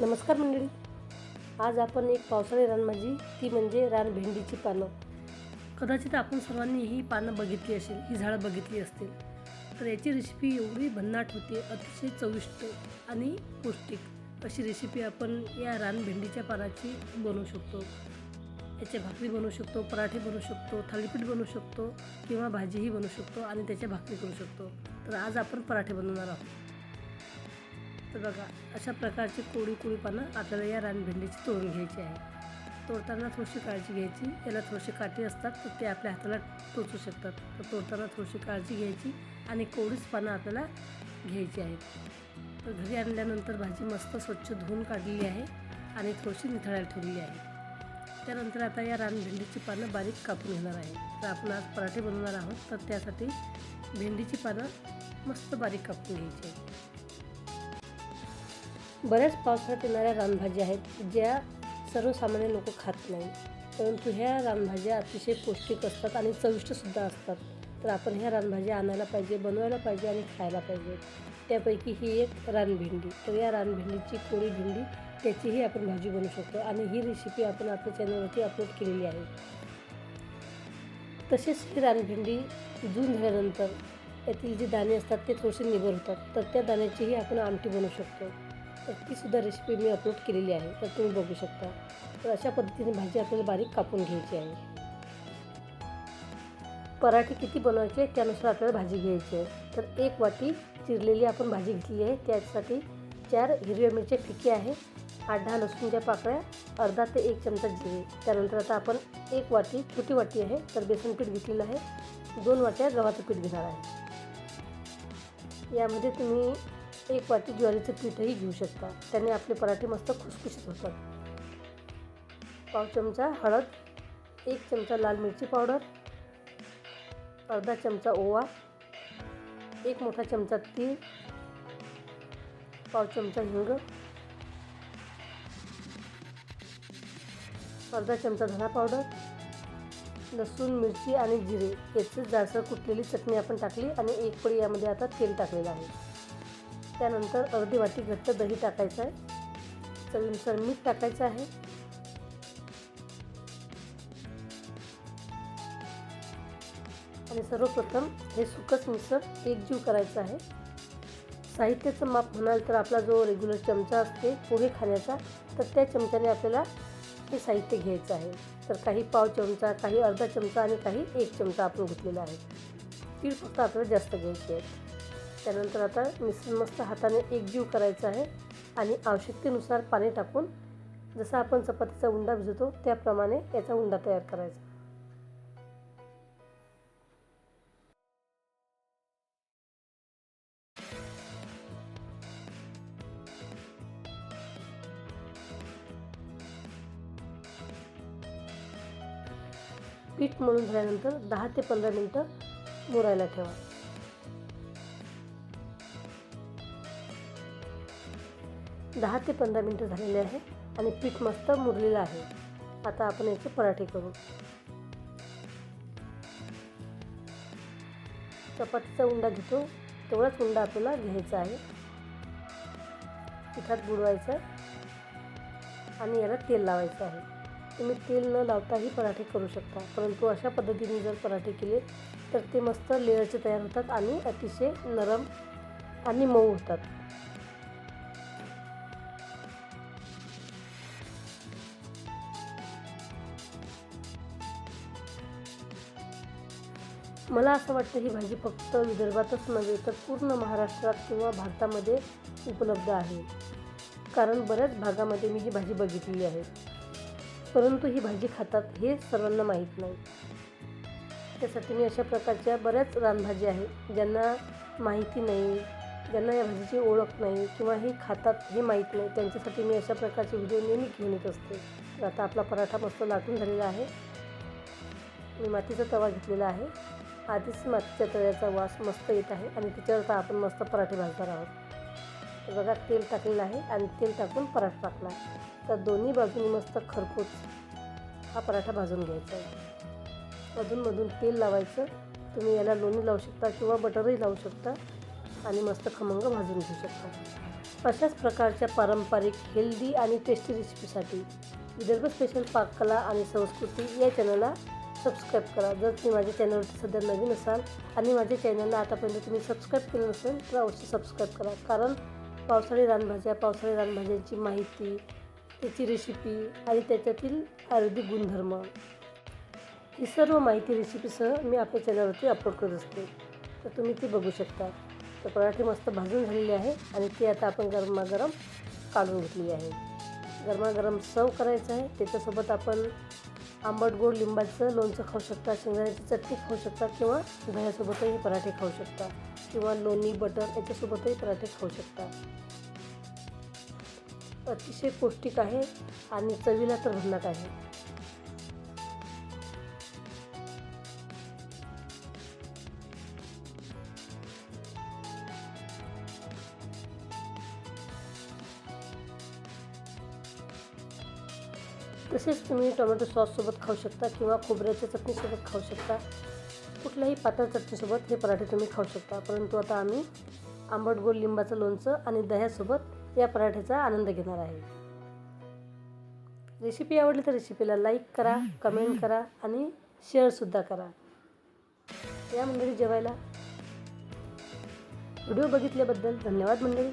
नमस्कार मंडळी. आज आपण एक पावसाळी रानभाजी ती म्हणजे रान भेंडीची पानं. कदाचित आपण सर्वांनी ही पानं बघितली असेल ही झाडं बघितली असतील. तर याची रेसिपी एवढी भन्नाट होते अतिशय चविष्ट आणि पौष्टिक. अशी रेसिपी आपण या रान भेंडीच्या पानाची बनवू शकतो. याच्या भाकरी बनवू शकतो पराठे बनवू शकतो थालीपीठ बनवू शकतो किंवा भाजीही बनवू शकतो आणि त्याच्या भाकरी करू शकतो. तर आज आपण पराठे बनवणार आहोत. तर बघा अशा प्रकारची कोळी कोळी पानं आपल्याला या रानभेंडीची तोडून घ्यायची आहे. तोडताना थोडीशी काळजी घ्यायची याला थोडेसे काटे असतात तर ते आपल्या हाताला टोचू शकतात. तर तोडताना थोडीशी काळजी घ्यायची आणि कोळीच पानं आपल्याला घ्यायची आहेत. तर घरी आणल्यानंतर भाजी मस्त स्वच्छ धुवून काढलेली आहे आणि थोडीशी निथळायला ठेवलेली आहे. त्यानंतर आता या रानभेंडीची पानं बारीक कापून घेणार आहे. तर आपण आज पराठे बनवणार आहोत तर त्यासाठी भेंडीची पानं मस्त बारीक कापून घ्यायची आहे बऱ्याच पावसाळ्यात येणाऱ्या रानभाज्या आहेत ज्या सर्वसामान्य लोक खात नाही परंतु ह्या रानभाज्या अतिशय पौष्टिक असतात आणि चविष्टसुद्धा असतात. तर आपण ह्या रानभाज्या आणायला पाहिजे बनवायला पाहिजे आणि खायला पाहिजे. त्यापैकी ही एक रानभेंडी. तर या रानभेंडीची कोळी भेंडी त्याचीही आपण भाजी बनवू शकतो आणि ही रेसिपी आपण आपल्या चॅनलवरती अपलोड केलेली आहे. तसेच ही रानभेंडी जून झाल्यानंतर यातील जे दाणे असतात ते थोडेसे निबर होतात तर त्या दाण्याचीही आपण आमटी बनवू शकतो. तर तीसुद्धा रेसिपी मी अपलोड केलेली आहे तर तुम्ही बघू शकता. तर अशा पद्धतीने भाजी आपल्याला बारीक कापून घ्यायची आहे. पराठे किती बनवायचे त्यानुसार आपल्याला भाजी घ्यायची आहे. तर एक वाटी चिरलेली आपण भाजी घेतली आहे त्यासाठी चार हिरव्या मिरच्या फिके आहे आठ दहा लसूणच्या पाकळ्या अर्धा ते एक चमचा जिरे. त्यानंतर आता आपण एक वाटी छोटी वाटी आहे तर बेसन पीठ घेतलेलं आहे. दोन वाट्या गव्हाचं पीठ घेणार आहे. यामध्ये तुम्ही एक वाटी ज्वारीचं पीठही घेऊ शकता. त्याने आपले पराठे मस्त खुसखुशीत होतात. पाव चमचा हळद एक चमचा लाल मिरची पावडर अर्धा चमचा ओवा एक मोठा चमचा तीळ पाव चमचा हिंग अर्धा चमचा धना पावडर लसूण मिरची आणि जिरे याची जाडसर कुटलेली चटणी आपण टाकली आणि एक पळी यामध्ये आता तेल टाकलेलं आहे. त्यानंतर अर्धी वाटी घट्ट दही टाकायचं आहे. चवीनुसार मीठ टाकायचं आहे. आणि सर्वप्रथम हे सुकच मिसळ एकजीव करायचं आहे. साहित्याचं माप म्हणाल तर आपला जो रेग्युलर चमचा असते पोहे खाण्याचा तर त्या चमच्याने आपल्याला हे साहित्य घ्यायचं आहे. तर काही पाव चमचा काही अर्धा चमचा आणि काही एक चमचा आपण घेतलेला आहे. तीळ फक्त आपल्याला जास्त घ्यायची आहे त्यानंतर आता मिश्रण मस्त हाताने एकजीव करायचं आहे आणि आवश्यकतेनुसार पाणी टाकून जसं आपण चपातीचा उंडा भिजवतो त्याप्रमाणे याचा उंडा तयार करायचा. पीठ मळून झाल्यानंतर दहा ते पंधरा मिनटं मुरायला ठेवा. दहा ते पंधरा मिनटं झालेले आहे आणि पीठ मस्त मुरलेलं आहे. आता आपण याचे पराठे करू. चपातीचा उंडा घेतो. तेवढाच उंडा आपल्याला घ्यायचा आहे. पिठात बुडवायचं आणि याला तेल लावायचं आहे. तुम्ही तेल न लावताही पराठे करू शकता. परंतु अशा पद्धतीने जर पराठे केले तर ते मस्त लेअरचे तयार होतात आणि अतिशय नरम आणि मऊ होतात. मला असं वाटतं ही भाजी फक्त विदर्भातच नव्हे तर पूर्ण महाराष्ट्रात किंवा भारतामध्ये उपलब्ध आहे. कारण बऱ्याच भागामध्ये मी ही भाजी बघितली आहे. परंतु ही भाजी खातात हे सर्वांना माहीत नाही. त्यासाठी मी अशा प्रकारच्या बऱ्याच रानभाज्या आहेत ज्यांना माहिती नाही ज्यांना या भाजीची ओळख नाही किंवा हे खातात हे माहीत नाही. त्यांच्यासाठी मी अशा प्रकारचे व्हिडिओ नेहमी घेऊन येत असते. तर आता आपला पराठा मस्त लाटून झालेला आहे. मी मातीचा तवा घेतलेला आहे. आधीच मातीच्या तव्याचा वास मस्त येत आहे आणि त्याच्यावर आता आपण मस्त पराठे भाजणार आहोत. बघा तेल टाकलेलं आहे आणि तेल टाकून पराठा टाकला तर दोन्ही बाजूनी मस्त खरपूस हा पराठा भाजून घ्यायचा आहे. अधूनमधून तेल लावायचं. तुम्ही याला लोणी लावू शकता किंवा बटरही लावू शकता आणि मस्त खमंग भाजून घेऊ शकता. अशाच प्रकारच्या पारंपरिक हेल्दी आणि टेस्टी रेसिपीसाठी विदर्भ स्पेशल पाककला आणि संस्कृती या चॅनलला सबस्क्राईब करा. जर तुम्ही माझ्या चॅनलवरती सध्या नवीन असाल आणि माझ्या चॅनलला आतापर्यंत तुम्ही सबस्क्राईब केलं नसेल तर अवश्य सबस्क्राईब करा. कारण पावसाळी रानभाज्या पावसाळी रानभाज्यांची माहिती त्याची रेसिपी आणि त्याच्यातील आयुर्वेदिक गुणधर्म ही सर्व माहिती रेसिपीसह मी आपल्या चॅनलवरती अपलोड करत असते. तर तुम्ही ती बघू शकता. तर पराठे मस्त भाजून झालेले आहे आणि ती आता आपण गरमागरम काढून घेतली आहे. गरमागरम सर्व करायचं आहे. त्याच्यासोबत आपण आंबट गोड लिंबाचं लोणचं खाऊ शकता शेंगदाण्याची चटणी खाऊ शकता किंवा दह्यासोबतही पराठे खाऊ शकता किंवा लोणी बटर याच्यासोबतही पराठे खाऊ शकता. अतिशय पौष्टिक आहे आणि चवीला तर भन्नाट आहे. तसेच तुम्ही टोमॅटो सॉससोबत खाऊ शकता किंवा खोबऱ्याच्या चटणीसोबत खाऊ शकता. कुठल्याही पातळ चटणीसोबत हे पराठे तुम्ही खाऊ शकता. परंतु आता आम्ही आंबट गोड लिंबाचं लोणचं आणि दह्यासोबत या पराठ्याचा आनंद घेणार आहे. रेसिपी आवडली तर रेसिपीला लाईक करा कमेंट करा आणि शेअरसुद्धा करा. या मंडळी जेवायला. व्हिडिओ बघितल्याबद्दल धन्यवाद मंडळी.